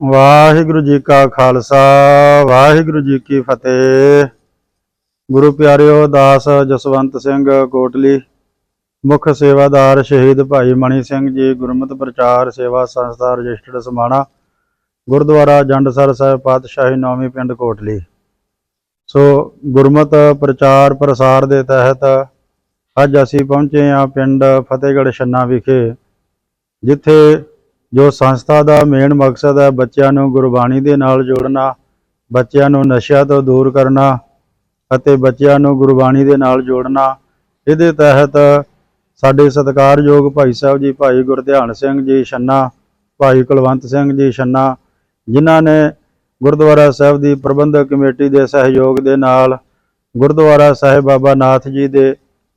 ਵਾਹਿਗੁਰੂ ਜੀ ਕਾ ਖਾਲਸਾ, ਵਾਹਿਗੁਰੂ ਜੀ ਕੀ ਫਤਿਹ। ਗੁਰੂ ਪਿਆਰਿਓ, ਦਾਸ ਜਸਵੰਤ ਸਿੰਘ ਕੋਟਲੀ, ਮੁੱਖ ਸੇਵਾਦਾਰ ਸ਼ਹੀਦ ਭਾਈ ਮਣੀ ਸਿੰਘ ਜੀ, ਗੁਰਮਤਿ ਪ੍ਰਚਾਰ ਸੇਵਾ ਸੰਸਥਾ ਰਜਿਸਟਰਡ ਸਮਾਣਾ, ਗੁਰਦੁਆਰਾ ਜੰਡਸਰ ਸਾਹਿਬ ਪਾਤਸ਼ਾਹੀ ਨੌਵੀਂ ਪਿੰਡ ਕੋਟਲੀ। ਸੋ ਗੁਰਮਤ ਪ੍ਰਚਾਰ ਪ੍ਰਸਾਰ ਦੇ ਤਹਿਤ ਅੱਜ ਅਸੀਂ ਪਹੁੰਚੇ ਹਾਂ ਪਿੰਡ ਫਤਿਹਗੜ੍ਹ ਛੰਨਾ ਵਿਖੇ, ਜਿੱਥੇ ਜੋ ਸੰਸਥਾ ਦਾ ਮੇਨ ਮਕਸਦ ਹੈ ਬੱਚਿਆਂ ਨੂੰ ਗੁਰਬਾਣੀ ਦੇ ਨਾਲ ਜੋੜਨਾ, ਬੱਚਿਆਂ ਨੂੰ ਨਸ਼ਿਆਂ ਤੋਂ ਦੂਰ ਕਰਨਾ ਅਤੇ ਬੱਚਿਆਂ ਨੂੰ ਗੁਰਬਾਣੀ ਦੇ ਨਾਲ ਜੋੜਨਾ। ਇਹਦੇ ਤਹਿਤ ਸਾਡੇ ਸਤਿਕਾਰਯੋਗ ਭਾਈ ਸਾਹਿਬ ਜੀ, ਭਾਈ ਗੁਰਧਿਆਨ ਸਿੰਘ ਜੀ ਛੰਨਾ, ਭਾਈ ਕੁਲਵੰਤ ਸਿੰਘ ਜੀ ਛੰਨਾ, ਜਿਨ੍ਹਾਂ ਨੇ ਗੁਰਦੁਆਰਾ ਸਾਹਿਬ ਦੀ ਪ੍ਰਬੰਧਕ ਕਮੇਟੀ ਦੇ ਸਹਿਯੋਗ ਦੇ ਨਾਲ ਗੁਰਦੁਆਰਾ ਸਾਹਿਬ ਬਾਬਾ ਨਾਥ ਜੀ ਦੇ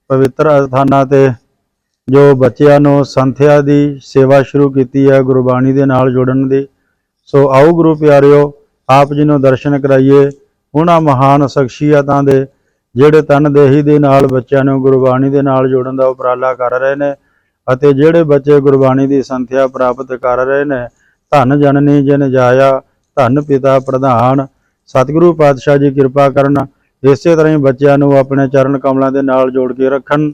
ਪਵਿੱਤਰ ਅਸਥਾਨਾਂ ਤੇ ਜੋ ਬੱਚਿਆਂ ਨੂੰ ਸੰਥਿਆ ਦੀ ਸੇਵਾ ਸ਼ੁਰੂ ਕੀਤੀ ਹੈ, ਗੁਰਬਾਣੀ ਦੇ ਨਾਲ ਜੋੜਨ ਦੀ। ਸੋ ਆਓ ਗੁਰੂ ਪਿਆਰਿਓ, ਆਪ ਜੀ ਨੂੰ ਦਰਸ਼ਨ ਕਰਾਈਏ। ਉਹਨਾਂ ਮਹਾਨ ਸ਼ਖਸੀਅਤਾਂ ਦੇ, ਜਿਹੜੇ ਤਨਦੇਹੀ ਦੇ ਨਾਲ ਬੱਚਿਆਂ ਨੂੰ ਗੁਰਬਾਣੀ ਦੇ ਨਾਲ ਜੋੜਨ ਦਾ ਉਪਰਾਲਾ ਕਰ ਰਹੇ ਨੇ ਅਤੇ ਜਿਹੜੇ ਬੱਚੇ ਗੁਰਬਾਣੀ ਦੀ ਸੰਥਿਆ ਪ੍ਰਾਪਤ ਕਰ ਰਹੇ ਨੇ, ਧੰਨ ਜਨਨੀ ਜਨ ਜਾਇਆ, ਧੰਨ ਪਿਤਾ ਪ੍ਰਧਾਨ। ਸਤਿਗੁਰੂ ਪਾਤਸ਼ਾਹ ਜੀ ਕਿਰਪਾ ਕਰਨ, ਇਸੇ ਤਰ੍ਹਾਂ ਹੀ ਬੱਚਿਆਂ ਨੂੰ ਆਪਣੇ ਚਰਨ ਕਮਲਾਂ ਦੇ ਨਾਲ ਜੋੜ ਕੇ ਰੱਖਣ।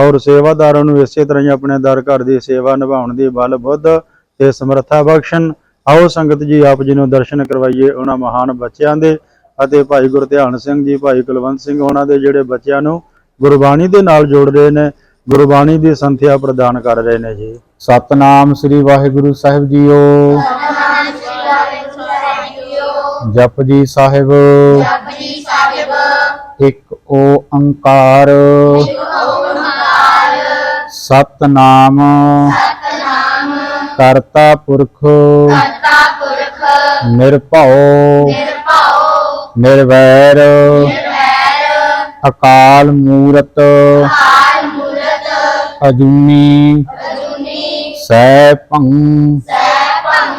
ਔਰ ਸੇਵਾਦਾਰਾਂ ਨੂੰ ਇਸੇ ਤਰ੍ਹਾਂ ਹੀ ਆਪਣੇ ਦਰ ਘਰ ਦੀ ਸੇਵਾ ਨਿਭਾਉਣ ਦੀ ਬਲ ਬੁੱਧ ਤੇ ਸਮਰੱਥਾ ਬਖਸ਼ਣ। ਆਓ ਸੰਗਤ ਜੀ ਆਪ ਜੀ ਨੂੰ ਦਰਸ਼ਨ ਕਰਵਾਈਏ ਉਹਨਾਂ ਮਹਾਨ ਬੱਚਿਆਂ ਦੇ ਅਤੇ ਭਾਈ ਗੁਰਧਿਆਨ ਸਿੰਘ ਜੀ ਭਾਈ ਕੁਲਵੰਤ ਸਿੰਘ ਉਹਨਾਂ ਦੇ ਜਿਹੜੇ ਬੱਚਿਆਂ ਨੂੰ ਗੁਰਬਾਣੀ ਦੇ ਨਾਲ ਜੋੜ ਰਹੇ ਨੇ ਗੁਰਬਾਣੀ ਦੀ ਸੰਥਿਆ ਪ੍ਰਦਾਨ ਕਰ ਰਹੇ ਨੇ ਜੀ। ਸਤਨਾਮ ਸ੍ਰੀ ਵਾਹਿਗੁਰੂ ਸਾਹਿਬ ਜੀਓ। ਜਪਜੀ ਸਾਹਿਬ ਜਪਜੀ ਸਾਹਿਬ। ਇੱਕ ਓੰਕਾਰ ਸਤਨਾਮ ਸਤਨਾਮ ਕਰਤਾ ਪੁਰਖ ਕਰਤਾ ਪੁਰਖ ਨਿਰਭਉ ਨਿਰਭਉ ਨਿਰਵੈਰ ਨਿਰਵੈਰ ਅਕਾਲ ਮੂਰਤ ਕਾਲ ਮੂਰਤ ਅਜੂਨੀ ਅਜੂਨੀ ਸੈਭੰ ਸੈਭੰ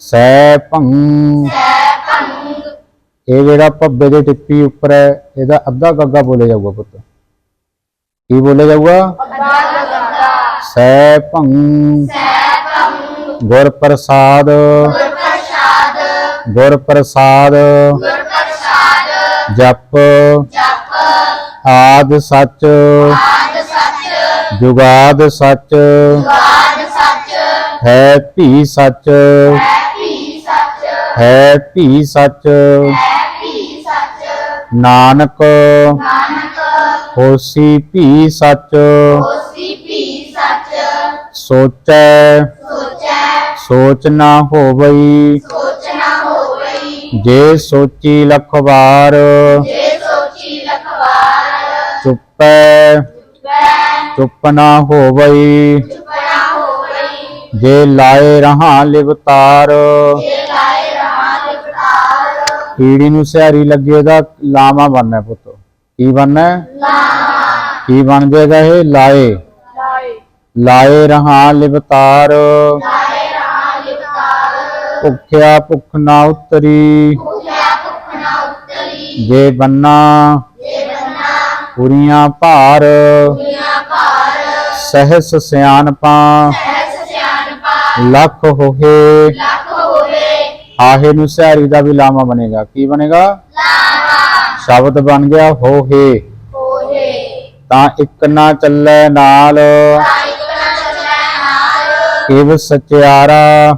ਸੈਭੰ ਸੈਭੰ ਇਹ ਜਿਹੜਾ ਭੱਬੇ ਦੇ ਟਿੱਪੀ ਉੱਪਰ ਹੈ ਇਹਦਾ ਅੱਧਾ ਗੱਗਾ ਬੋਲਿਆ ਜਾਊਗਾ ਪੁੱਤ ਕੀ ਬੋਲਿਆ ਜਾਊਗਾ ਸੈ ਭੰ ਸੈਭੰ ਸੈਭੰ ਗੁਰ ਪ੍ਰਸਾਦ ਗੁਰ ਪ੍ਰਸਾਦ ਗੁਰ ਪ੍ਰਸਾਦ ਗੁਰ ਪ੍ਰਸਾਦ ਜਪ। ਜਪ ਆਦ ਸੱਚ। ਆਦ ਸੱਚ ਜੁਗਾਦ ਸੱਚ। ਬਾਦ ਸੱਚ ਹੈ ਭੀ ਸੱਚ। ਹੈ ਵੀ ਸੱਚ ਹੈ ਭੀ ਸੱਚ। ਹੈ ਵੀ ਸੱਚ ਨਾਨਕ। ਨਾਨਕ ਹੋਸੀ ਭੀ ਸੱਚ ਹੋਸੀ ਸੱਚ। ਸੋਚੈ ਸੋਚੈ। ਸੋਚ ਨਾ ਹੋਵਈ। ਸੋਚ ਨਾ ਹੋਵਈ। ਜੇ ਸੋਚੀ ਲਖ ਵਾਰ ਜੇ ਸੋਚੀ ਲਖਵਾਰ। ਚੁੱਪੈ। ਚੁੱਪ। ਨਾ ਹੋਵਈ। ਚੁੱਪ ਨਾ ਹੋਵਈ। ਜੇ ਲਾਏ ਰਹਾ ਲਿਵਤਾਰ ਜੇ ਲਾਏ ਰਹਾ ਲਿਵਤਾਰ ਕੀੜੀ ਨੂੰ ਸਿਹਾਰੀ ਲੱਗੇ ਦਾ ਲਾਵਾ ਬਣਨਾ ਪੁੱਤ। ਕੀ ਬਣਨਾ? ਲਾਵਾ। ਕੀ ਬਣ ਜਾਏਗਾ ਇਹ? ਲਾਏ। ਲਾਏ ਰਹਾ ਲਿਵਤਾਰ। ਲਾਏ ਰਹਾ ਲਿਵਤਾਰ। ਭੁੱਖਿਆ ਭੁੱਖ ਨਾ ਉਤਰੀ। ਭੁਖਿਆ ਭੁੱਖ ਨਾ ਉਤਰੀ। ਜੇ ਬੰਨਾ ਜੇ ਬੰਨਾ। ਪੁਰੀਆਂ ਭਾਰ। ਦੁਨੀਆ ਭਾਰ। ਸਹਿਸ ਲੱਖ ਹੋਏ। ਲੱਖ ਹੋਵੇ ਆਹੇ ਨੂੰ ਸਿਹਾਰੀ ਦਾ ਵੀ ਲਾਮਾ ਬਣੇਗਾ। ਕੀ ਬਣੇਗਾ? ਲਾਵਾ ਸ਼ਬਦ ਬਣ ਗਿਆ ਹੋਏ। ਹੋਏ। ਤਾਂ ਇੱਕ ਨਾ ਚੱਲੇ ਨਾਲ। ਨਾਲ ਕਿਵ ਸਚਿਆਰਾ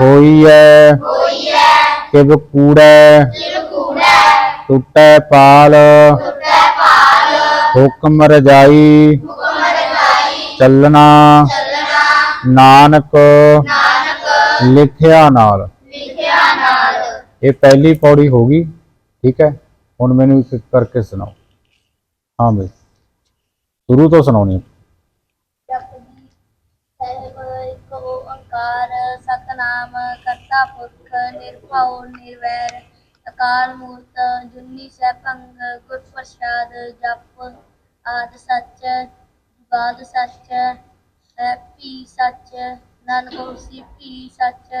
ਹੋਈ ਐ ਹੋਈਐ। ਕਿਵ ਕੂੜੈ ਤਿਲ ਕੂੜੈ ਟੁੱਟੈ ਪਾਲ। ਹੁਕਮ ਰਜਾਈ ਹੁਕਮ ਚੱਲਣਾ। ਨਾਨਕ ਲਿਖਿਆ ਨਾਲ। ਇਹ ਪਹਿਲੀ ਪੌੜੀ ਹੋ ਗਈ, ਠੀਕ ਹੈ? ਹੁਣ ਮੈਨੂੰ ਇੱਕ ਕਰਕੇ ਸੁਣਾਓ। ਹਾਂ ਬਈ, ਸ਼ੁਰੂ ਤੋਂ ਸੁਣਾਉਣੀ ਸਤਨਾਮ ਕਰਤਾ ਪੁਰਖ, ਨਿਰਭਉ, ਨਿਰਵੈਰ, ਅਕਾਲ ਮੂਰਤ, ਜੁਨੀ ਸੈਭੰਗ ਗੁਰ ਪ੍ਰਸਾਦ, ਜਪ ਆਦ ਸੱਚ ਜੁਗਾਦ ਸੱਚ, ਹੈ ਸੱਚ, ਨਾਨਕ ਹੋਸੀ ਭੀ ਸੱਚ,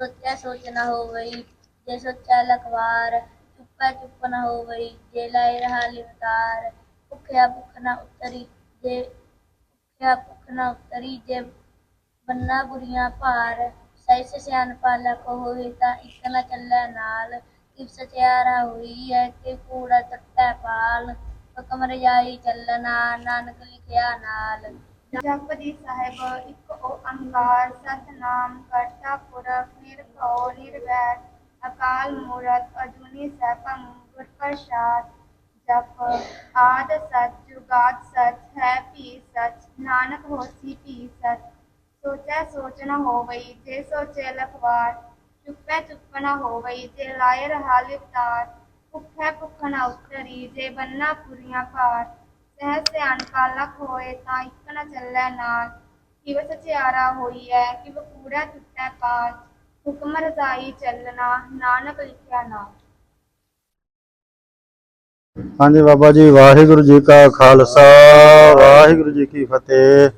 ਸੋਚੈ ਸੋਚ ਨਾ ਹੋਵਈ, ਜੇ ਸੋਚੈ ਲਖਵਾਰ, ਚੁੱਪੈ ਚੁੱਪ ਨਾ ਹੋਵਈ, ਜੇ ਲਾਇ ਰਹਾ ਲਿਵਤਾਰ, ਭੁਖਿਆ ਭੁੱਖ ਨਾ ਉਤਰੀ, ਜੇ ਭੁਖਿਆ ਭੁਖ ਨਾ ਉਤਰੀ, ਜੇ ਬੰਨਾ ਬੁਰੀਆਂ ਭਾਰ ਸੈਸ ਸਿਆਨ ਪਾਲਕ ਹੋਵੇ ਤਾਂ ਇੱਕ ਨਾ ਚੱਲੈ ਨਾਲ। ਕਿ ਸਚਿਆਰਾ ਹੋਈ ਹੈ ਕਿ ਕੂੜਾ ਟੱਟੈ ਪਾਲ। ਹੁਕਮ ਰਜਾਈ ਚੱਲਣਾ, ਨਾਨਕ ਲਿਖਿਆ ਨਾਲ। ਜਪਜੀ ਸਾਹਿਬ, ਇੱਕ ਓੰਕਾਰ ਸਤਨਾਮ ਕਰਤਾ ਪੁਰਖ ਨਿਰਭਉ ਨਿਰਵੈਰ, ਅਕਾਲ ਮੂਰਤ, ਅਜੂਨੀ ਸੈਭੰ ਗੁਰ ਪ੍ਰਸਾਦ ਜਪ ਆਦ ਸਚ ਜੁਗਾਦ ਸਚ, ਹੈ ਭੀ ਸਚ, ਨਾਨਕ ਹੋਸੀ ਭੀ ਸਚ। ਸੋਚੈ ਸੋਚ ਨ ਹੋਵਈ ਜੇ ਸੋਚੇ ਲਖਵਾਰ। ਚੁੱਪੈ, ਚੁੱਪ ਨ ਹੋਵਈ ਜੇ ਲਾਇ ਰਹਾ ਲਿਵਤਾਰ ਭੁੱਖੈ, ਭੁੱਖ ਨ ਉਤਰੀ ਜੇ ਬੰਨਾ ਪੁਰੀਆਂ ਭਾਰ ਸਹਿ ਸਿਆਣਪਾ ਲਖ ਹੋਏ ਤਾਂ ਇੱਕ ਨ ਚੱਲੈ ਨਾਲ ਕਿਵ ਸਚਿਆਰਾ ਹੋਈਐ, ਕਿਵ ਕੂੜਾ ਟੁੱਟੈ ਪਾਲ ਹੁਕਮ ਰਜ਼ਾਈ ਚੱਲਣਾ, ਨਾਨਕ ਲਿਖਿਆ ਨਾ ਹਾਂਜੀ ਬਾਬਾ ਜੀ, ਵਾਹਿਗੁਰੂ ਜੀ ਕਾ ਖਾਲਸਾ, ਵਾਹਿਗੁਰੂ ਜੀ ਕੀ ਫਤਿਹ।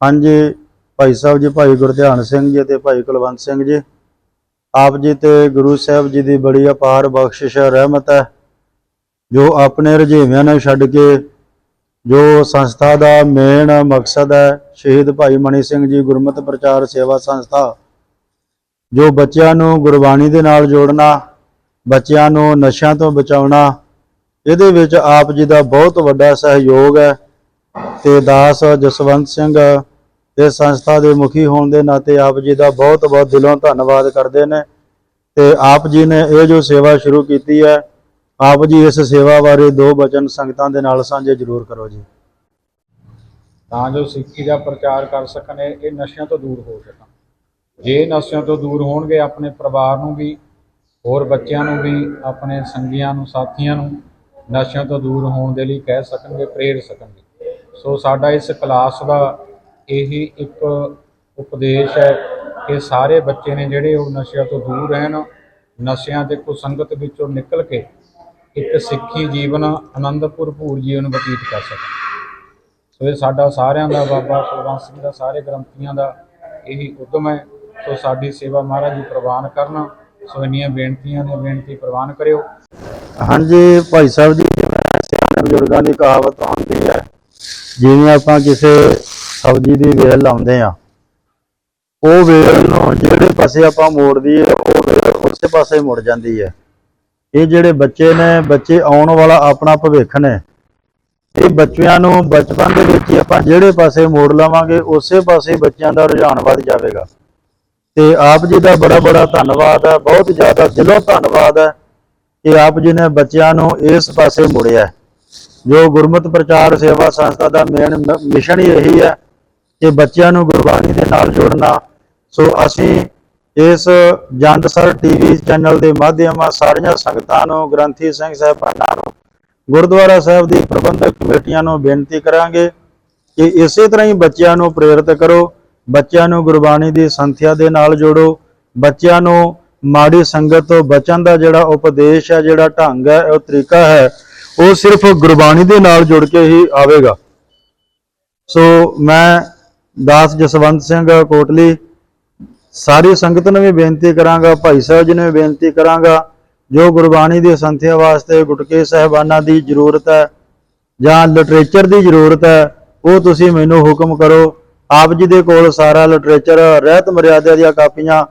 ਹਾਂਜੀ ਭਾਈ ਸਾਹਿਬ ਜੀ, ਭਾਈ ਗੁਰਧਿਆਨ ਸਿੰਘ ਜੀ ਤੇ ਭਾਈ ਕੁਲਵੰਤ ਸਿੰਘ ਜੀ। ਆਪ ਜੀ ਤੇ ਗੁਰੂ ਸਾਹਿਬ ਜੀ ਦੀ ਬੜੀ ਅਪਾਰ ਬਖਸ਼ਿਸ਼ ਰਹਿਮਤ ਹੈ। ਜੋ ਆਪਣੇ ਰੁਝੇਵਿਆਂ ਨੂੰ ਛੱਡ ਕੇ, ਜੋ ਸੰਸਥਾ ਦਾ ਮੇਨ ਮਕਸਦ ਹੈ, ਸ਼ਹੀਦ ਭਾਈ ਮਣੀ ਸਿੰਘ ਜੀ ਗੁਰਮਤਿ ਪ੍ਰਚਾਰ ਸੇਵਾ ਸੰਸਥਾ। ਜੋ ਬੱਚਿਆਂ ਨੂੰ ਗੁਰਬਾਣੀ ਦੇ ਨਾਲ ਜੋੜਨਾ, ਬੱਚਿਆਂ ਨੂੰ ਨਸ਼ਿਆਂ ਤੋਂ ਬਚਾਉਣਾ, ਇਹਦੇ ਵਿੱਚ ਆਪ ਜੀ ਦਾ ਬਹੁਤ ਵੱਡਾ ਸਹਿਯੋਗ ਹੈ ਤੇ ਦਾਸ ਜਸਵੰਤ ਸਿੰਘ ਇਸ ਸੰਸਥਾ ਦੇ ਮੁਖੀ ਹੋਣ ਦੇ ਨਾਤੇ ਆਪ ਜੀ ਦਾ ਬਹੁਤ ਬਹੁਤ ਦਿਲੋਂ ਧੰਨਵਾਦ ਕਰਦੇ ਨੇ ਤੇ ਆਪ ਜੀ ਨੇ ਇਹ ਜੋ ਸੇਵਾ ਸ਼ੁਰੂ ਕੀਤੀ ਹੈ, ਆਪ ਜੀ ਇਸ ਸੇਵਾ ਬਾਰੇ ਦੋ ਬਚਨ ਸੰਗਤਾਂ ਦੇ ਨਾਲ ਸਾਂਝੇ ਜ਼ਰੂਰ ਕਰੋ ਜੀ। ਤਾਂ ਜੋ ਸਿੱਖੀ ਦਾ ਪ੍ਰਚਾਰ ਕਰ ਸਕਣ ਇਹ ਨਸ਼ਿਆਂ ਤੋਂ ਦੂਰ ਹੋ ਸਕਣ। ਜੇ ਨਸ਼ਿਆਂ ਤੋਂ ਦੂਰ ਹੋਣਗੇ, ਆਪਣੇ ਪਰਿਵਾਰ ਨੂੰ ਵੀ, ਹੋਰ ਬੱਚਿਆਂ ਨੂੰ ਵੀ, ਆਪਣੇ ਸੰਗੀਆਂ ਨੂੰ, ਸਾਥੀਆਂ ਨੂੰ ਨਸ਼ਿਆਂ ਤੋਂ ਦੂਰ ਹੋਣ ਦੇ ਲਈ ਕਹਿ ਸਕਣਗੇ, ਪ੍ਰੇਰ ਸਕਣਗੇ। ਸੋ ਸਾਡਾ ਇਸ ਕਲਾਸ ਦਾ ਇਹੀ ਇੱਕ ਉਪਦੇਸ਼ ਹੈ ਕਿ ਸਾਰੇ ਬੱਚੇ ਨੇ ਜਿਹੜੇ ਉਹ ਨਸ਼ਿਆਂ ਤੋਂ ਦੂਰ ਰਹਿਣ, ਨਸ਼ਿਆਂ ਤੇ ਕੁਸੰਗਤ ਵਿੱਚੋਂ ਨਿਕਲ ਕੇ ਇੱਕ ਸਿੱਖੀ ਜੀਵਨ ਆਨੰਦ ਭਰਪੂਰ ਜੀਵਨ ਬਤੀਤ ਕਰ ਸਕਣ। ਸੋ ਇਹ ਸਾਡਾ ਸਾਰਿਆਂ ਦਾ, ਬਾਬਾ ਕੁਲਵੰਤ ਸਿੰਘ ਦਾ, ਸਾਰੇ ਗ੍ਰੰਥੀਆਂ ਦਾ ਇਹੀ ਉਦਮ ਹੈ। ਸੋ ਸਾਡੀ ਸੇਵਾ ਮਹਾਰਾਜ ਜੀ ਪ੍ਰਵਾਨ ਕਰਨਾ। ਸੋ ਇੰਨੀਆਂ ਬੇਨਤੀਆਂ ਨੇ, ਬੇਨਤੀ ਪ੍ਰਵਾਨ ਕਰਿਓ। ਹਾਂਜੀ, ਭਾਈ ਸਾਹਿਬ ਜੀ ਜਿਵੇਂ ਸਿਆਣੇ ਬਜ਼ੁਰਗਾਂ ਦੀ ਕਹਾਵਤ ਆਉਂਦੀ ਹੈ, ਜਿਵੇਂ ਆਪਾਂ ਕਿਸੇ ਸਬਜ਼ੀ ਦੀ ਵੇਲ ਲਾਉਂਦੇ ਆ। ਉਹ ਵੇਲ ਨੂੰ ਜਿਹੜੇ ਪਾਸੇ ਆਪਾਂ ਮੋੜਦੀ ਹੈ ਉਹ ਵੇਲ ਉਸੇ ਪਾਸੇ ਮੁੜ ਜਾਂਦੀ ਹੈ ਇਹ ਜਿਹੜੇ ਬੱਚੇ ਨੇ, ਬੱਚੇ ਆਉਣ ਵਾਲਾ ਆਪਣਾ ਭਵਿੱਖ ਨੇ। ਇਹ ਬੱਚਿਆਂ ਨੂੰ ਬਚਪਨ ਦੇ ਵਿੱਚ ਹੀ ਆਪਾਂ ਜਿਹੜੇ ਪਾਸੇ ਮੋੜ ਲਵਾਂਗੇ, ਉਸੇ ਪਾਸੇ ਬੱਚਿਆਂ ਦਾ ਰੁਝਾਨ ਵੱਧ ਜਾਵੇਗਾ। ਤੇ ਆਪ ਜੀ ਦਾ ਬੜਾ ਬੜਾ ਧੰਨਵਾਦ ਹੈ, ਬਹੁਤ ਜ਼ਿਆਦਾ ਦਿਲੋਂ ਧੰਨਵਾਦ ਹੈ ਕਿ ਆਪ ਜੀ ਨੇ ਬੱਚਿਆਂ ਨੂੰ ਇਸ ਪਾਸੇ ਮੁੜਿਆ। ਜੋ ਗੁਰਮਤਿ ਪ੍ਰਚਾਰ ਸੇਵਾ ਸੰਸਥਾ ਦਾ ਮੇਨ ਮਿਸ਼ਨ ਹੀ ਇਹੀ ਹੈ ਕਿ ਬੱਚਿਆਂ ਨੂੰ ਗੁਰਬਾਣੀ ਦੇ ਨਾਲ ਜੋੜਨਾ। ਸੋ ਅਸੀਂ ਇਸ ਜੰਡਸਰ ਟੀਵੀ ਚੈਨਲ ਦੇ ਮਾਧਿਅਮ ਸਾਰੀਆਂ ਸੰਗਤਾਂ ਨੂੰ, ਗ੍ਰੰਥੀ ਸਿੰਘ ਸਾਹਿਬਾਨਾਂ ਨੂੰ, ਗੁਰਦੁਆਰਾ ਸਾਹਿਬ ਦੀ ਪ੍ਰਬੰਧਕ ਕਮੇਟੀਆਂ ਨੂੰ ਬੇਨਤੀ ਕਰਾਂਗੇ ਕਿ ਇਸੇ ਤਰ੍ਹਾਂ ਹੀ ਬੱਚਿਆਂ ਨੂੰ ਪ੍ਰੇਰਿਤ ਕਰੋ, ਬੱਚਿਆਂ ਨੂੰ ਗੁਰਬਾਣੀ ਦੀ ਸੰਥਿਆ ਦੇ ਨਾਲ ਜੋੜੋ, ਬੱਚਿਆਂ ਨੂੰ ਮਾੜੀ ਸੰਗਤ ਤੋਂ ਬਚਣ ਦਾ ਜਿਹੜਾ ਉਪਦੇਸ਼ ਹੈ, ਜਿਹੜਾ ਢੰਗ ਹੈ, ਉਹ ਤਰੀਕਾ ਹੈ, ਉਹ ਸਿਰਫ ਗੁਰਬਾਣੀ ਦੇ ਨਾਲ ਜੁੜ ਕੇ ਹੀ ਆਵੇਗਾ। ਸੋ ਮੈਂ ਦਾਸ ਜਸਵੰਤ ਸਿੰਘ ਕੋਟਲੀ, ਸਾਰੀ ਸੰਗਤ ਨੂੰ ਵੀ ਬੇਨਤੀ ਕਰਾਂਗਾ, ਭਾਈ ਸਾਹਿਬ ਜੀ ਨੂੰ ਵੀ ਬੇਨਤੀ ਕਰਾਂਗਾ, ਜੋ ਗੁਰਬਾਣੀ ਦੀ ਸੰਥਿਆ ਵਾਸਤੇ ਗੁਟਕੇ ਸਾਹਿਬਾਨਾਂ ਦੀ ਜ਼ਰੂਰਤ ਹੈ, ਜਾਂ ਲਿਟਰੇਚਰ ਦੀ ਜ਼ਰੂਰਤ ਹੈ, ਉਹ ਤੁਸੀਂ ਮੈਨੂੰ ਹੁਕਮ ਕਰੋ। ਆਪ ਜੀ ਦੇ ਕੋਲ ਸਾਰਾ ਲਿਟਰੇਚਰ ਰਹਿਤ ਮਰਿਆਦਾ ਦੀਆਂ ਕਾਪੀਆਂ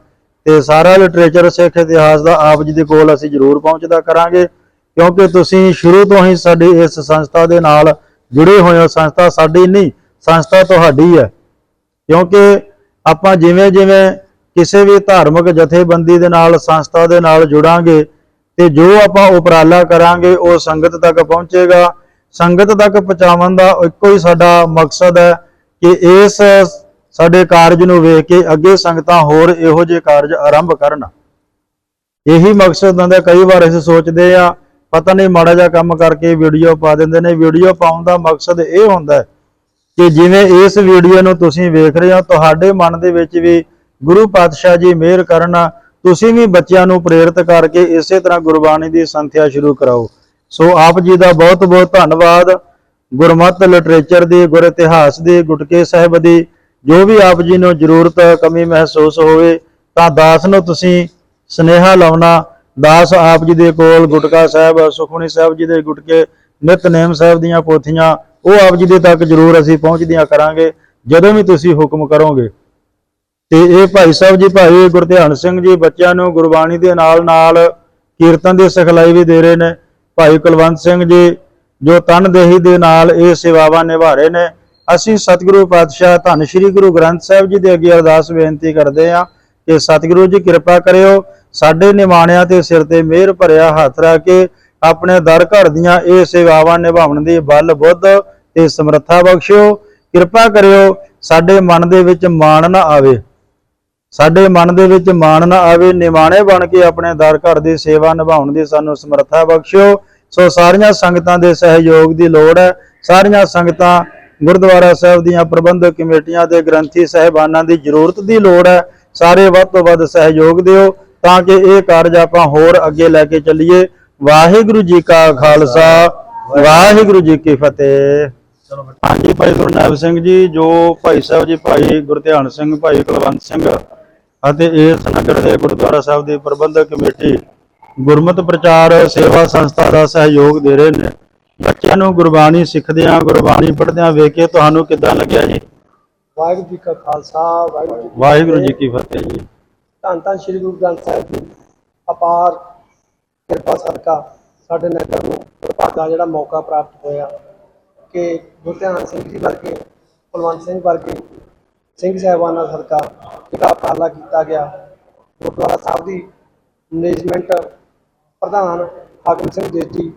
ਤੇ ਸਾਰਾ ਲਿਟਰੇਚਰ ਸਿੱਖ ਇਤਿਹਾਸ ਦਾ ਆਪ ਜੀ ਦੇ ਕੋਲ ਅਸੀਂ ਜ਼ਰੂਰ ਪਹੁੰਚਦਾ ਕਰਾਂਗੇ, ਕਿਉਂਕਿ ਤੁਸੀਂ ਸ਼ੁਰੂ ਤੋਂ ਹੀ ਸਾਡੀ ਇਸ ਸੰਸਥਾ ਦੇ ਨਾਲ ਜੁੜੇ ਹੋਏ ਹੋ। ਸੰਸਥਾ ਸਾਡੀ ਨਹੀਂ, ਸੰਸਥਾ ਤੁਹਾਡੀ ਹੈ। ਕਿਉਂਕਿ ਆਪਾਂ ਜਿਵੇਂ ਜਿਵੇਂ ਕਿਸੇ ਵੀ ਧਾਰਮਿਕ ਜਥੇਬੰਦੀ ਦੇ ਨਾਲ, ਸੰਸਥਾ ਦੇ ਨਾਲ ਜੁੜਾਂਗੇ ਤੇ ਜੋ ਆਪਾਂ ਉਪਰਾਲਾ ਕਰਾਂਗੇ, ਉਹ ਸੰਗਤ ਤੱਕ ਪਹੁੰਚੇਗਾ। ਸੰਗਤ ਤੱਕ ਪਹੁੰਚਾਉਣ ਦਾ ਇੱਕੋ ਹੀ ਸਾਡਾ ਮਕਸਦ ਹੈ ਕਿ ਇਸ ਸਾਡੇ ਕਾਰਜ ਨੂੰ ਵੇਖ ਕੇ ਅੱਗੇ ਸੰਗਤਾਂ ਹੋਰ ਇਹੋ ਜਿਹੇ ਕਾਰਜ ਆਰੰਭ ਕਰਨ। ਇਹੀ ਮਕਸਦ ਹੁੰਦਾ, ਕਈ ਵਾਰ ਅਸੀਂ ਸੋਚਦੇ ਆ ਪਤਾ ਨਹੀਂ ਮਾੜਾ ਜਿਹਾ ਕੰਮ ਕਰਕੇ ਵੀਡੀਓ ਪਾ ਦਿੰਦੇ ਨੇ। ਵੀਡੀਓ ਪਾਉਣ ਦਾ ਮਕਸਦ ਇਹ ਹੁੰਦਾ ਕਿ ਜਿਵੇਂ ਇਸ ਵੀਡੀਓ ਨੂੰ ਤੁਸੀਂ ਵੇਖ ਰਹੇ ਹੋ, ਤੁਹਾਡੇ ਮਨ ਦੇ ਵਿੱਚ ਵੀ ਗੁਰੂ ਪਾਤਸ਼ਾਹ ਜੀ ਮਿਹਰ ਕਰਨ, ਤੁਸੀਂ ਵੀ ਬੱਚਿਆਂ ਨੂੰ ਪ੍ਰੇਰਿਤ ਕਰਕੇ ਇਸੇ ਤਰ੍ਹਾਂ ਗੁਰਬਾਣੀ ਦੀ ਸੰਥਿਆ ਸ਼ੁਰੂ ਕਰਾਓ। ਸੋ ਆਪ ਜੀ ਦਾ ਬਹੁਤ ਬਹੁਤ ਧੰਨਵਾਦ। ਗੁਰਮਤ ਲਿਟਰੇਚਰ ਦੀ, ਗੁਰ ਇਤਿਹਾਸ ਦੀ, ਗੁਟਕੇ ਸਾਹਿਬ ਦੀ, ਜੋ ਵੀ ਆਪ ਜੀ ਨੂੰ ਜ਼ਰੂਰਤ, ਕਮੀ ਮਹਿਸੂਸ ਹੋਵੇ, ਤਾਂ ਦਾਸ ਨੂੰ ਤੁਸੀਂ ਸਨੇਹਾ ਲਾਉਣਾ। ਦਾਸ ਆਪ ਜੀ ਦੇ ਕੋਲ ਗੁਟਕਾ ਸਾਹਿਬ, ਸੁਖਮਨੀ ਸਾਹਿਬ ਜੀ ਦੇ ਗੁਟਕੇ, ਨਿਤਨੇਮ ਸਾਹਿਬ ਦੀਆਂ ਪੋਥੀਆਂ ਉਹ ਆਪ ਜੀ ਦੇ ਤੱਕ ਜ਼ਰੂਰ ਅਸੀਂ ਪਹੁੰਚਦੀਆਂ ਕਰਾਂਗੇ, ਜਦੋਂ ਵੀ ਤੁਸੀਂ ਹੁਕਮ ਕਰੋਗੇ। ਤੇ ਇਹ ਭਾਈ ਸਾਹਿਬ ਜੀ, ਭਾਈ ਗੁਰਧਿਆਨ ਸਿੰਘ ਜੀ, ਬੱਚਿਆਂ ਨੂੰ ਗੁਰਬਾਣੀ ਦੇ ਨਾਲ ਨਾਲ ਕੀਰਤਨ ਦੀ ਸਿਖਲਾਈ ਵੀ ਦੇ ਰਹੇ ਨੇ। ਭਾਈ ਕੁਲਵੰਤ ਸਿੰਘ ਜੀ, ਜੋ ਤਨਦੇਹੀ ਦੇ ਨਾਲ ਇਹ ਸੇਵਾਵਾਂ ਨਿਭਾ ਰਹੇ ਨੇ। ਅਸੀਂ ਸਤਿਗੁਰੂ ਪਾਤਸ਼ਾਹ, ਧੰਨ ਸ਼੍ਰੀ ਗੁਰੂ ਗ੍ਰੰਥ ਸਾਹਿਬ ਜੀ ਦੇ ਅੱਗੇ ਅਰਦਾਸ ਬੇਨਤੀ ਕਰਦੇ ਹਾਂ ਕਿ ਸਤਿਗੁਰੂ ਜੀ, ਕਿਰਪਾ ਕਰਿਓ। ਸਾਡੇ ਨਿਮਾਣਿਆਂ ਤੇ ਸਿਰ ਤੇ ਮਿਹਰ ਭਰਿਆ ਹੱਥ ਰੱਖ ਕੇ ਆਪਣੇ ਦਰ ਘਰ ਦੀਆਂ ਇਹ ਸੇਵਾਵਾਂ ਨਿਭਾਉਣ ਦੀ ਬਲ ਬੁੱਧ ਤੇ ਸਮਰੱਥਾ ਬਖਸ਼ਿਓ। ਕਿਰਪਾ ਕਰਿਓ ਸਾਡੇ ਮਨ ਦੇ ਵਿੱਚ ਮਾਣ ਨਾ ਆਵੇ। ਸਾਡੇ ਮਨ ਦੇ ਵਿੱਚ ਮਾਣ ਨਾ ਆਵੇ, ਨਿਮਾਣੇ ਬਣ ਕੇ ਆਪਣੇ ਦਰ ਘਰ ਦੀ ਸੇਵਾ ਨਿਭਾਉਣ ਦੀ ਸਾਨੂੰ ਸਮਰੱਥਾ ਬਖਸ਼ਿਓ। ਸੋ ਸਾਰੀਆਂ ਸੰਗਤਾਂ ਦੇ ਸਹਿਯੋਗ ਦੀ ਲੋੜ ਹੈ। ਸਾਰੀਆਂ ਸੰਗਤਾਂ ਗੁਰਦੁਆਰਾ ਸਾਹਿਬ ਦੀਆਂ ਪ੍ਰਬੰਧਕ ਕਮੇਟੀਆਂ ਦੇ ਗ੍ਰੰਥੀ ਸਹਿਬਾਨਾਂ ਦੀ ਜ਼ਰੂਰਤ ਦੀ ਲੋੜ ਹੈ। ਸਾਰੇ ਵੱਧ ਤੋਂ ਵੱਧ ਸਹਿਯੋਗ ਦਿਓ ਤਾਂ ਕਿ ਇਹ ਕਾਰਜ ਆਪਾਂ ਹੋਰ ਅੱਗੇ ਲੈ ਕੇ ਚੱਲੀਏ। ਵਾਹਿਗੁਰੂ ਜੀ ਕਾ ਖਾਲਸਾ ਵਾਹਿਗੁਰੂ ਜੀ ਕੀ ਫਤਿਹ। ਹਾਂਜੀ ਭਾਈ ਗੁਰਨਾਮ ਸਿੰਘ ਜੀ ਜੋ ਭਾਈ ਸਾਹਿਬ ਜੀ ਭਾਈ ਗੁਰਧਿਆਨ ਸਿੰਘ ਭਾਈ ਕੁਲਵੰਤ ਸਿੰਘ ਅਤੇ ਇਸ ਨਗਰ ਦੇ ਗੁਰਦੁਆਰਾ ਸਾਹਿਬ ਦੀ ਪ੍ਰਬੰਧਕ ਕਮੇਟੀ ਗੁਰਮਤ ਪ੍ਰਚਾਰ ਸੇਵਾ ਸੰਸਥਾ ਦਾ ਸਹਿਯੋਗ ਦੇ ਰਹੇ ਨੇ। ਬੱਚਿਆਂ ਨੂੰ ਗੁਰਬਾਣੀ ਸਿੱਖਦਿਆਂ ਗੁਰਬਾਣੀ ਪੜ੍ਹਦਿਆਂ ਵੇਖ ਕੇ ਤੁਹਾਨੂੰ ਕਿੱਦਾਂ ਲੱਗਿਆ ਜੀ? ਵਾਹਿਗੁਰੂ ਜੀ ਕਾ ਖਾਲਸਾ ਵਾਹਿਗੁਰੂ ਜੀ ਕੀ ਵਾਹਿਗੁਰੂ ਜੀ ਕੀ ਫਤਿਹ ਜੀ। ਧੰਨ ਧੰਨ ਸ੍ਰੀ ਗੁਰੂ ਗ੍ਰੰਥ ਸਾਹਿਬ ਜੀ ਅਪਾਰ ਕਿਰਪਾ ਸਦਕਾ ਸਾਡੇ ਨਗਰ ਨੂੰ ਪ੍ਰਭਾਗਾ ਜਿਹੜਾ ਮੌਕਾ ਪ੍ਰਾਪਤ ਹੋਇਆ ਕਿ ਗੁਰਧਿਆਨ ਸਿੰਘ ਜੀ ਵਰਗੇ ਕੁਲਵੰਤ ਸਿੰਘ ਵਰਗੇ ਸਿੰਘ ਸਾਹਿਬਾਨਾਂ ਸਦਕਾ ਜਿਹੜਾ ਉਪਰਾਲਾ ਕੀਤਾ ਗਿਆ। ਗੁਰਦੁਆਰਾ ਸਾਹਿਬ ਦੀ ਮੈਨੇਜਮੈਂਟ ਪ੍ਰਧਾਨ ਹਾਕਮ ਸਿੰਘ ਜੇਤੀ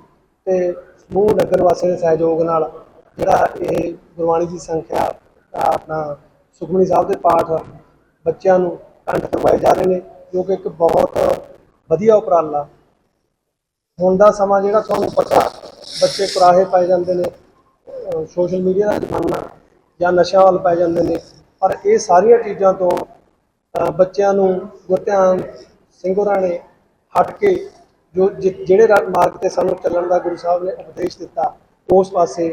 ਤੇ ਸਮੂਹ ਨਗਰ ਵਾਸੀਆਂ ਦੇ ਸਹਿਯੋਗ ਨਾਲ ਜਿਹੜਾ ਇਹ ਗੁਰਬਾਣੀ ਦੀ ਸੰਖਿਆ ਆਪਣਾ ਸੁਖਮਨੀ ਸਾਹਿਬ ਦੇ ਪਾਠ ਬੱਚਿਆਂ ਨੂੰ ਕੰਠ ਕਰਵਾਏ ਜਾ ਰਹੇ ਨੇ, ਜੋ ਕਿ ਇੱਕ ਬਹੁਤ ਵਧੀਆ ਉਪਰਾਲਾ ਹੁਣ ਦਾ ਸਮਾਂ ਜਿਹੜਾ ਤੁਹਾਨੂੰ ਪਤਾ, ਬੱਚੇ ਕੁਰਾਹੇ ਪਾਏ ਜਾਂਦੇ ਨੇ ਸੋਸ਼ਲ ਮੀਡੀਆ ਦਾ ਜ਼ਮਾਨਾ ਜਾਂ ਨਸ਼ਿਆਂ ਵੱਲ ਪੈ ਜਾਂਦੇ ਨੇ, ਪਰ ਇਹ ਸਾਰੀਆਂ ਚੀਜ਼ਾਂ ਤੋਂ ਬੱਚਿਆਂ ਨੂੰ ਗੁਰਧਿਆਨ ਸਿੰਘ ਹੋਰਾਂ ਨੇ ਹਟ ਕੇ ਜੋ ਜਿ- ਜਿਹੜੇ ਮਾਰਗ ਤੇ ਸਾਨੂੰ ਚੱਲਣ ਦਾ ਗੁਰੂ ਸਾਹਿਬ ਨੇ ਉਪਦੇਸ਼ ਦਿੱਤਾ, ਉਸ ਪਾਸੇ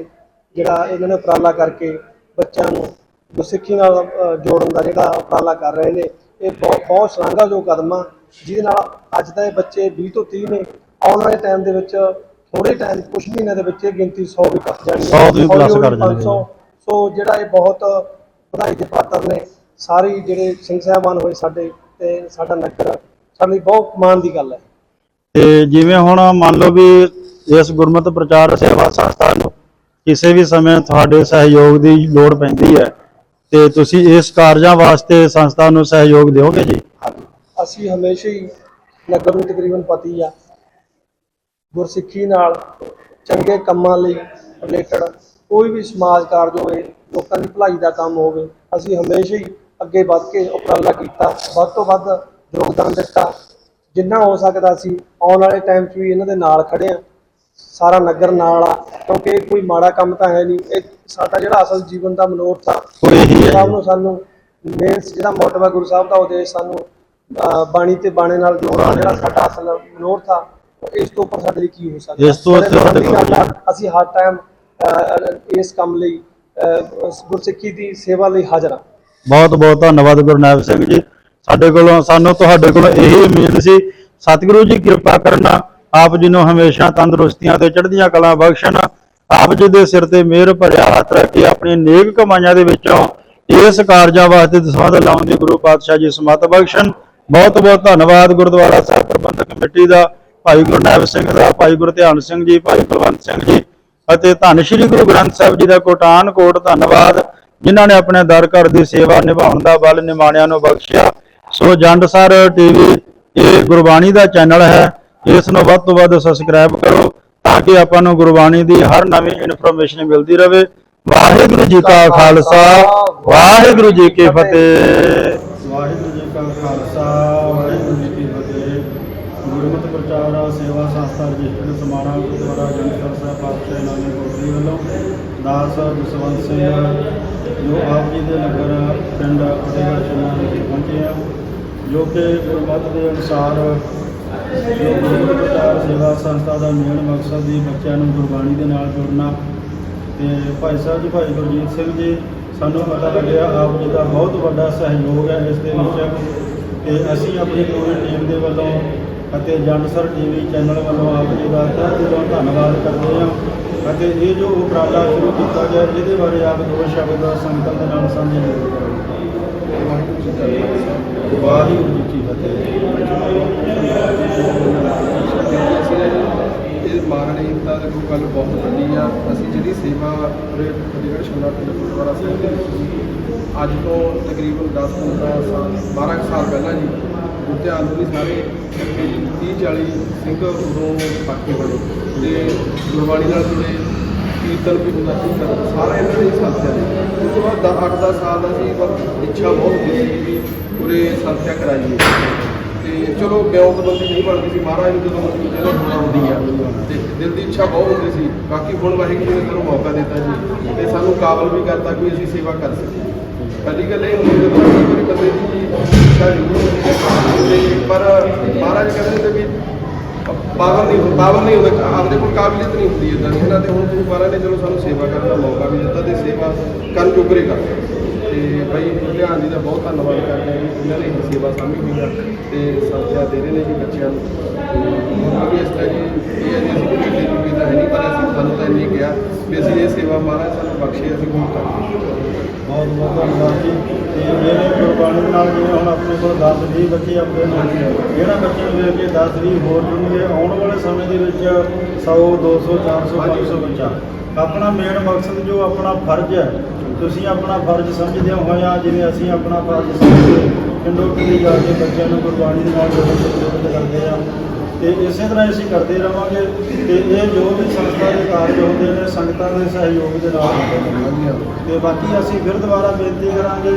ਜਿਹੜਾ ਇਹਨਾਂ ਨੇ ਉਪਰਾਲਾ ਕਰਕੇ ਬੱਚਿਆਂ ਨੂੰ ਗੁਰਸਿੱਖੀ ਨਾਲ ਜੋੜਨ ਦਾ ਜਿਹੜਾ ਉਪਰਾਲਾ ਕਰ ਰਹੇ ਨੇ, ਇਹ ਬਹੁਤ ਬਹੁਤ ਸ਼ਲਾਘਾਯੋਗ ਕਦਮ ਆ ਜਿਹਦੇ ਨਾਲ ਅੱਜ ਦਾ ਇਹ ਬੱਚੇ 20 ਤੋਂ 30 ਨੇ ਆਉਣ ਵਾਲੇ ਟਾਈਮ ਦੇ ਵਿੱਚ ਥੋੜੇ ਟਾਈਮ ਕੁਝ ਮਹੀਨਿਆਂ ਦੇ ਵਿੱਚ ਇਹ ਗਿਣਤੀ 100 ਵੀ ਕੱਟ ਜਾਣੀ ਹੈ। 100 ਵੀ plus ਹੌਲੀ-ਹੌਲੀ ਕਰ। 500 ਸੋ। ਜਿਹੜਾ ਇਹ ਬਹੁਤ ਵਧਾਈ ਦੇ ਪਾਤਰ ਨੇ ਸਾਰੇ ਜਿਹੜੇ ਸਿੰਘ ਸਾਹਿਬਾਨ ਹੋਏ ਸਾਡੇ ਤੇ ਸਾਡਾ ਨਗਰ ਸਾਡੇ ਲਈ ਬਹੁਤ ਮਾਣ ਦੀ ਗੱਲ ਹੈ। ਤੇ ਜਿਵੇਂ ਹੁਣ ਮੰਨ ਲਓ ਵੀ ਇਸ ਗੁਰਮਤਿ ਪ੍ਰਚਾਰ ਸੇਵਾ ਸੰਸਥਾ ਨੂੰ ਕਿਸੇ ਵੀ ਸਮੇਂ ਤੁਹਾਡੇ ਸਹਿਯੋਗ ਦੀ ਲੋੜ ਪੈਂਦੀ ਹੈ ਤੇ ਤੁਸੀਂ ਇਸ ਕਾਰਜਾਂ ਵਾਸਤੇ ਸੰਸਥਾ ਨੂੰ ਸਹਿਯੋਗ ਦਿਓਗੇ ਜੀ? ਅਸੀਂ ਹਮੇਸ਼ਾ ਹੀ ਨਗਰ ਨੂੰ ਤਕਰੀਬਨ ਪਤੀ ਆ। ਗੁਰਸਿੱਖੀ ਨਾਲ ਚੰਗੇ ਕੰਮਾਂ ਲਈ ਰਿਲੇਟਡ ਕੋਈ ਵੀ ਸਮਾਜ ਕਾਰਜ ਹੋਵੇ ਲੋਕਾਂ ਦੀ ਭਲਾਈ ਦਾ ਕੰਮ ਹੋਵੇ ਅਸੀਂ ਹਮੇਸ਼ਾ ਹੀ ਅੱਗੇ ਵੱਧ ਕੇ ਉਪਰਾਲਾ ਕੀਤਾ। ਵੱਧ ਤੋਂ ਵੱਧ ਯੋਗਦਾਨ ਦਿੱਤਾ। ਜਿੰਨਾ ਹੋ ਸਕਦਾ ਸੀ ਆਉਣ ਵਾਲੇ ਟਾਈਮ 'ਚ ਵੀ ਇਹਨਾਂ ਦੇ ਨਾਲ ਖੜੇ ਆ ਸਾਰਾ ਨਗਰ ਨਾਲ ਆ ਕਿਉਂਕਿ ਇਹ ਕੋਈ ਮਾੜਾ ਕੰਮ ਤਾਂ ਹੈ ਨਹੀਂ। ਇਹ ਸਾਡਾ ਜਿਹੜਾ ਅਸਲ ਜੀਵਨ ਦਾ ਮਨੋਰਥ ਆ ਜੀ। ਨੂੰ ਸਾਨੂੰ ਮੇਨ ਜਿਹੜਾ ਮੋਟਿਵ ਗੁਰੂ ਸਾਹਿਬ ਦਾ ਉਦੇਸ਼ ਸਾਨੂੰ ਬਾਣੀ ਤੇ ਬਾਣੇ ਨਾਲ ਜੋੜਨਾ ਜਿਹੜਾ ਸਾਡਾ ਅਸਲ ਮਨੋਰਥ ਆ। ਇਸ ਤੋਂ ਉੱਪਰ ਸਾਡੇ ਲਈ ਕੀ ਹੋ ਸਕਦਾ? ਇਸ ਤੋਂ ਉੱਤੇ ਸਾਡੇ ਕੋਲ ਅਸੀਂ ਹਰ ਟਾਈਮ ਇਸ ਕੰਮ ਲਈ ਗੁਰਸਿੱਖੀ ਦੀ ਸੇਵਾ ਲਈ ਹਾਜ਼ਰ ਹਾਂ। ਬਹੁਤ ਬਹੁਤ ਧੰਨਵਾਦ ਗੁਰਨਾਮ ਸਿੰਘ ਜੀ। ਸਾਡੇ ਕੋਲੋਂ ਸਾਨੂੰ ਤੁਹਾਡੇ ਕੋਲੋਂ ਇਹੀ ਉਮੀਦ ਸੀ। ਸਤਿਗੁਰੂ ਜੀ ਕਿਰਪਾ ਕਰਨਾ। ਆਪ ਜੀ ਨੂੰ ਹਮੇਸ਼ਾ ਤੰਦਰੁਸਤੀਆਂ ਤੇ ਚੜ੍ਹਦੀਆਂ ਕਲਾ ਬਖਸ਼ਣ। ਆਪ ਜੀ ਦੇ ਸਿਰ ਤੇ ਮਿਹਰ ਭਰਿਆ ਹੱਥ ਰੱਖੇ ਆਪਣੀ ਨੇਕ ਕਮਾਈਆਂ ਦੇ ਵਿੱਚੋਂ ਇਸ ਕਾਰਜਾਂ ਵਾਸਤੇ ਦਸਵੰਧ ਲਾਉਣ ਦੀ ਗੁਰੂ ਪਾਤਸ਼ਾਹ ਜੀ ਸਮਤ ਬਖਸ਼ਣ। ਬਹੁਤ ਬਹੁਤ ਧੰਨਵਾਦ ਗੁਰਦੁਆਰਾ ਸਾਹਿਬ ਪ੍ਰਬੰਧਕ ਕਮੇਟੀ ਦਾ। ਭਾਈ ਗੁਰਨਾਮ ਸਿੰਘ ਦਾ, ਭਾਈ ਗੁਰੂ ਧਿਆਨ ਸਿੰਘ ਜੀ, ਭਾਈ ਬਲਵੰਤ ਸਿੰਘ ਜੀ ਅਤੇ ਧੰਨ ਸ਼੍ਰੀ ਗੁਰੂ ਗ੍ਰੰਥ ਸਾਹਿਬ ਜੀ ਦਾ ਕੋਟਾਨ ਕੋਟ ਧੰਨਵਾਦ, ਜਿਨ੍ਹਾਂ ਨੇ ਆਪਣੇ ਦਰ ਘਰ ਦੀ ਸੇਵਾ ਨਿਭਾਉਣ ਦਾ ਬਲ ਨਿਮਾਣਿਆਂ ਨੂੰ ਬਖਸ਼ਿਆ। ਸੋ ਜੰਡਸਰ ਟੀਵੀ, ਇਹ ਗੁਰਬਾਣੀ ਦਾ ਚੈਨਲ ਹੈ, ਇਸ ਨੂੰ ਵੱਧ ਤੋਂ ਵੱਧ ਸਬਸਕ੍ਰਾਈਬ ਕਰੋ ਤਾਂ ਕਿ ਆਪਾਂ ਨੂੰ ਗੁਰਬਾਣੀ ਦੀ ਹਰ ਨਵੀਂ ਇਨਫੋਰਮੇਸ਼ਨ ਮਿਲਦੀ ਰਹੇ ਵਾਹਿਗੁਰੂ ਜੀ ਕਾ ਖਾਲਸਾ, ਵਾਹਿਗੁਰੂ ਜੀ ਕੀ ਫਤਿਹ। ਵਾਹਿਗੁਰੂ ਜੀ ਕਾ ਖਾਲਸਾ ਵਾਹਿਗੁਰੂ ਜੀ ਕੀ ਫਤਿਹ ਗੁਰਮਤਿ ਪ੍ਰਚਾਰ ਸੇਵਾ ਸੰਸਥਾ ਰਜਿਸਟਰਡ ਸਮਾਣਾ ਗੁਰਦੁਆਰਾ ਜੰਡਸਰ ਸਾਹਿਬ ਪਾਤਸ਼ਾਹ ਨਾਮੀ ਕੋਟਲੀ ਵੱਲੋਂ ਦਾਸ ਜਸਵੰਤ ਸਿੰਘ ਜੋ ਆਪ ਜੀ ਦੇ ਨਗਰ ਪਿੰਡ ਫਤਿਹਗੜ੍ਹ ਚੂਨਾ ਵਿਖੇ ਪਹੁੰਚੇ ਆ, ਜੋ ਕਿ ਗੁਰਮਤਿ ਦੇ ਅਨੁਸਾਰ ਜੋ ਗੁਰਮਤਿ ਸੇਵਾ ਸੰਸਥਾ ਦਾ ਮੇਨ ਮਕਸਦ ਹੀ ਬੱਚਿਆਂ ਨੂੰ ਗੁਰਬਾਣੀ ਦੇ ਨਾਲ ਜੋੜਨਾ। ਤੇ ਭਾਈ ਸਾਹਿਬ ਜੀ, ਭਾਈ ਗੁਰਜੀਤ ਸਿੰਘ ਜੀ, ਸਾਨੂੰ ਪਤਾ ਲੱਗਿਆ ਆਪ ਜੀ ਦਾ ਬਹੁਤ ਵੱਡਾ ਸਹਿਯੋਗ ਹੈ ਇਸ ਦੇ ਵਿੱਚ। ਤੇ ਅਸੀਂ ਆਪਣੀ ਪੂਰੀ ਟੀਮ ਦੇ ਵੱਲੋਂ ਅਤੇ ਜੰਡਸਰ ਟੀਵੀ ਚੈਨਲ ਵੱਲੋਂ ਆਪ ਜੀ ਦਾ ਤਹਿ ਦਿਲੋਂ ਧੰਨਵਾਦ ਕਰਦੇ ਹਾਂ। ਅਤੇ ਇਹ ਜੋ ਉਪਰਾਲਾ ਸ਼ੁਰੂ ਕੀਤਾ ਗਿਆ, ਇਹਦੇ ਬਾਰੇ ਆਪ ਦੋ ਸ਼ਬਦ ਸੰਗਤਾਂ ਦੇ ਨਾਲ ਸਾਂਝੇ ਜ਼ਰੂਰ ਕਰੋ ਵਾਹਿਗੁਰੂ ਜੀ ਕਾ ਖਾਲਸਾ ਵਾਹਿਗੁਰੂ ਜੀ ਕੀ ਫਤਿਹ। ਇਹ ਮਾਨਣੀਯਤਾ ਦੇ ਕੋਈ ਗੱਲ ਬਹੁਤ ਵੱਡੀ ਆ। ਅਸੀਂ ਜਿਹੜੀ ਸੇਵਾ ਪੂਰੇ ਫਤਿਹਗੜ੍ਹ ਸ਼ਿਮਲਾ ਪਿੰਡ ਗੁਰਦੁਆਰਾ ਸਾਹਿਬ ਦੇ ਵਿੱਚ ਅੱਜ ਤੋਂ ਤਕਰੀਬਨ 10 15 ਸਾਲ 12 ਕੁ ਸਾਲ ਪਹਿਲਾਂ ਜੀ ਉੱਥੇ ਨੂੰ ਸਾਰੇ 30 40 ਸਿੰਘ ਉਦੋਂ ਬਾਕੀ ਬਣੇ ਤੇ ਗੁਰਬਾਣੀ ਨਾਲ ਜੁੜੇ ਕੀਰਤਨ ਵੀ ਹੁੰਦਾ ਸੀ ਕਰ- ਸਾਰੇ ਇਹਨਾਂ ਦੇ ਹੀ ਸਾਥੀਆਂ ਨੇ ਉਸ ਤੋਂ ਬਾਅਦ 8 10 ਸਾਲ ਦਾ ਸੀ ਬਸ ਇੱਛਾ ਬਹੁਤ ਹੁੰਦੀ ਸੀ ਵੀ ਪੂਰੇ ਸਾਥੀਆਂ ਕਰਾਈਏ। ਤੇ ਚਲੋ ਬਿਆਨਤਬੰਦੀ ਨਹੀਂ ਬਣਦੀ ਸੀ ਮਹਾਰਾਜ ਨੂੰ ਜਦੋਂ ਜਦੋਂ ਹੋਣਾ ਹੁੰਦੀ ਆ। ਤੇ ਦਿਲ ਦੀ ਇੱਛਾ ਬਹੁਤ ਹੁੰਦੀ ਸੀ। ਬਾਕੀ ਹੁਣ ਵਾਹਿਗੁਰੂ ਨੇ ਸਾਨੂੰ ਮੌਕਾ ਦਿੱਤਾ ਜੀ ਤੇ ਸਾਨੂੰ ਕਾਬਲ ਵੀ ਕਰਤਾ ਕਿ ਅਸੀਂ ਸੇਵਾ ਕਰ ਸਕੀਏ। ਪਹਿਲੀ ਗੱਲ ਇਹ ਹੁੰਦੀ ਜਦੋਂ ਕਿ ਕੋਈ ਬੰਦੇ ਦੀ ਇੱਛਾ ਜ਼ਰੂਰ ਹੁੰਦੀ ਹੈ ਪਰ ਮਹਾਰਾਜ ਕਹਿੰਦੇ ਨੇ ਵੀ ਪਾਵਰ ਨਹੀਂ ਹੁੰਦਾ ਪਾਵਰ ਨਹੀਂ ਹੁੰਦਾ, ਆਪਦੇ ਕੋਲ ਕਾਬਲੀਅਤ ਨਹੀਂ ਹੁੰਦੀ ਇਦਾਂ ਇਹਨਾਂ 'ਤੇ ਹੁਣ ਤੁਸੀਂ ਮਹਾਰਾਜ ਨੇ ਚਲੋ ਸਾਨੂੰ ਸੇਵਾ ਕਰਨ ਦਾ ਮੌਕਾ ਵੀ ਦਿੱਤਾ ਤੇ ਸੇਵਾ ਕਰਨ ਜੋਗਰੇ ਕਰ ਭਾਈ ਲੁਧਿਆਣ ਜੀ ਦਾ ਬਹੁਤ ਧੰਨਵਾਦ ਕਰਦੇ ਹਾਂ ਜੀ ਇਹਨਾਂ ਨੇ ਇਹ ਸੇਵਾ ਸਾਂਭੀ ਹੋਈ ਆ ਤੇ ਸਾਥਿਆ ਦੇ ਰਹੇ ਨੇ ਜੀ ਬੱਚਿਆਂ ਨੂੰ। ਵੀ ਇਸ ਤਰ੍ਹਾਂ ਜੀ, ਇਹ ਹੈ ਜੀ, ਅਸੀਂ ਕੋਈ ਏਡੀ ਜੁਗੀ ਤਾਂ ਹੈ ਨਹੀਂ ਪਰ ਅਸੀਂ ਸਾਨੂੰ ਤਾਂ ਇੰਨੀ ਗਿਆ ਵੀ ਅਸੀਂ ਇਹ ਸੇਵਾ ਮਹਾਰਾਜ ਸਾਨੂੰ ਬਖਸ਼ੇ, ਅਸੀਂ ਕੋਈ ਕਰਾਂਗੇ ਬਹੁਤ ਬਹੁਤ ਧੰਨਵਾਦ ਜੀ। ਤੇ ਮੇਰੇ ਗੁਰਬਾਣੀ ਨਾਲ ਜਿਵੇਂ ਹੁਣ ਆਪਣੇ ਕੋਲ 10 20 ਬੱਚੇ ਆਪਣੇ ਨਾਲ ਇਹਨਾਂ ਬੱਚਿਆਂ ਨੂੰ ਅੱਗੇ ਕੇ 10 20 ਹੋਰ ਜੁੜਨਗੇ, ਆਉਣ ਵਾਲੇ ਸਮੇਂ ਦੇ ਵਿੱਚ 100 200 400 500 ਬੱਚਾ। ਆਪਣਾ ਮੇਨ ਮਕਸਦ ਜੋ ਆਪਣਾ ਫਰਜ਼ ਹੈ ਤੁਸੀਂ ਆਪਣਾ ਫਰਜ਼ ਸਮਝਦੇ ਹੋਇਆ ਜਿਵੇਂ ਅਸੀਂ ਆਪਣਾ ਫਰਜ਼ ਸਮਝਦੇ ਪਿੰਡੋਂ ਪਿੰਡੀ ਜਾ ਕੇ ਬੱਚਿਆਂ ਨੂੰ ਗੁਰਬਾਣੀ ਦੇ ਨਾਲ ਜੋੜਨ ਕਰਦੇ ਆ ਤੇ ਇਸੇ ਤਰ੍ਹਾਂ ਅਸੀਂ ਕਰਦੇ ਰਵਾਂਗੇ ਤੇ ਇਹ ਜੋ ਵੀ ਸੰਸਥਾ ਦੇ ਕਾਰਜ ਹੁੰਦੇ ਨੇ, ਸੰਗਤਾਂ ਦੇ ਸਹਿਯੋਗ ਦੇ ਨਾਲ। ਹੁੰਦੇ ਤੇ ਬਾਕੀ ਅਸੀਂ ਫਿਰ ਦੁਬਾਰਾ ਬੇਨਤੀ ਕਰਾਂਗੇ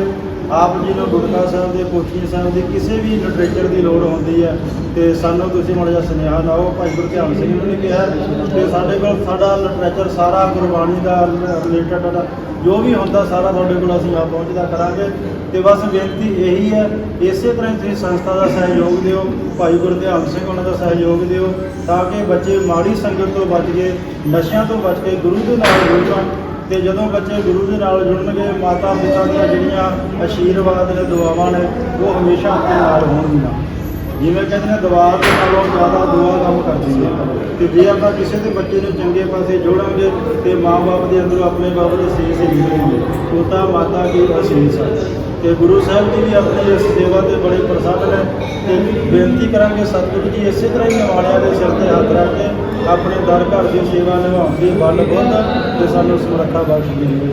ਆਪ ਜੀ ਨੂੰ ਗੁਰਕਾ ਸਾਹਿਬ ਦੇ ਕੋਠੀ ਸਾਹਿਬ ਦੇ ਕਿਸੇ ਵੀ ਲਿਟਰੇਚਰ ਦੀ ਲੋੜ ਹੁੰਦੀ ਹੈ ਤੇ ਸਾਨੂੰ ਤੁਸੀਂ ਮਾੜਾ ਜਿਹਾ ਸੁਨੇਹਾ ਲਾਓ ਭਾਈ ਗੁਰਧਿਆਨ ਸਿੰਘ ਨੂੰ ਨੇ ਕਿਹਾ ਤੇ ਸਾਡੇ ਕੋਲ ਸਾਡਾ ਲਿਟਰੇਚਰ ਸਾਰਾ ਗੁਰਬਾਣੀ ਦਾ ਰਿਲੇਟਡ ਜੋ ਵੀ ਹੁੰਦਾ ਸਾਰਾ ਤੁਹਾਡੇ ਕੋਲ ਅਸੀਂ ਆਪ ਪਹੁੰਚਦਾ ਕਰਾਂਗੇ। ਤੇ ਬਸ ਬੇਨਤੀ ਇਹੀ ਹੈ, ਇਸੇ ਤਰ੍ਹਾਂ ਹੀ ਤੁਸੀਂ ਸੰਸਥਾ ਦਾ ਸਹਿਯੋਗ ਦਿਓ, ਭਾਈ ਗੁਰਧਿਆਨ ਸਿੰਘ ਉਹਨਾਂ ਦਾ ਸਹਿਯੋਗ ਦਿਓ, ਤਾਂ ਕਿ ਬੱਚੇ ਮਾੜੀ ਸੰਗਤ ਤੋਂ ਬਚ ਕੇ, ਨਸ਼ਿਆਂ ਤੋਂ ਬਚ ਕੇ, ਗੁਰੂ ਦੇ ਨਾਲ ਜੁੜਨ ਤੇ ਜਦੋਂ ਬੱਚੇ ਗੁਰੂ ਦੇ ਨਾਲ ਜੁੜਨਗੇ, ਮਾਤਾ ਪਿਤਾ ਦੀਆਂ ਜਿਹੜੀਆਂ ਆਸ਼ੀਰਵਾਦ ਨੇ, ਦੁਆਵਾਂ ਨੇ, ਉਹ ਹਮੇਸ਼ਾ ਆਪਣੇ ਨਾਲ ਹੋਣਗੀਆਂ। ਜਿਵੇਂ ਕਹਿੰਦੇ ਨੇ, ਦੁਆ ਦੇ ਨਾਲੋਂ ਜ਼ਿਆਦਾ ਦੁਆ ਕੰਮ ਕਰਦੀ ਹੈ। ਤੇ ਜੇ ਆਪਾਂ ਕਿਸੇ ਦੇ ਬੱਚੇ ਨੂੰ ਚੰਗੇ ਪਾਸੇ ਜੋੜਾਂਗੇ, ਤੇ ਮਾਂ-ਬਾਪ ਦੇ ਅੰਦਰੋਂ ਆਪਣੇ ਬਾਪ ਦੇ ਸੀਸ ਹੀ ਨਿਕਲਣਗੇ ਤੋਤਾ ਮਾਤਾ ਕੀ ਅਸੀਸ ਹੈ ਤੇ ਗੁਰੂ ਸਾਹਿਬ ਜੀ ਵੀ ਆਪਣੀ ਇਸ ਸੇਵਾ ਤੇ ਬੜੇ ਪ੍ਰਸੰਨ ਨੇ ਤੇ ਬੇਨਤੀ ਕਰਾਂਗੇ ਸਤਿਗੁਰੂ ਜੀ ਇਸੇ ਤਰ੍ਹਾਂ ਹੀ ਨਿਵਾਣਿਆਂ ਦੇ ਸਿਰ ਤੇ ਹੱਥ ਰੱਖ ਕੇ ਆਪਣੇ ਦਰ ਘਰ ਦੀ ਸੇਵਾ ਨਿਭਾਉਣ ਦੀ ਬਲ ਬੁੱਧ ਤੇ ਸਾਨੂੰ ਸਮਰੱਥਾ ਬਖਸ਼ ਦੇਵੇ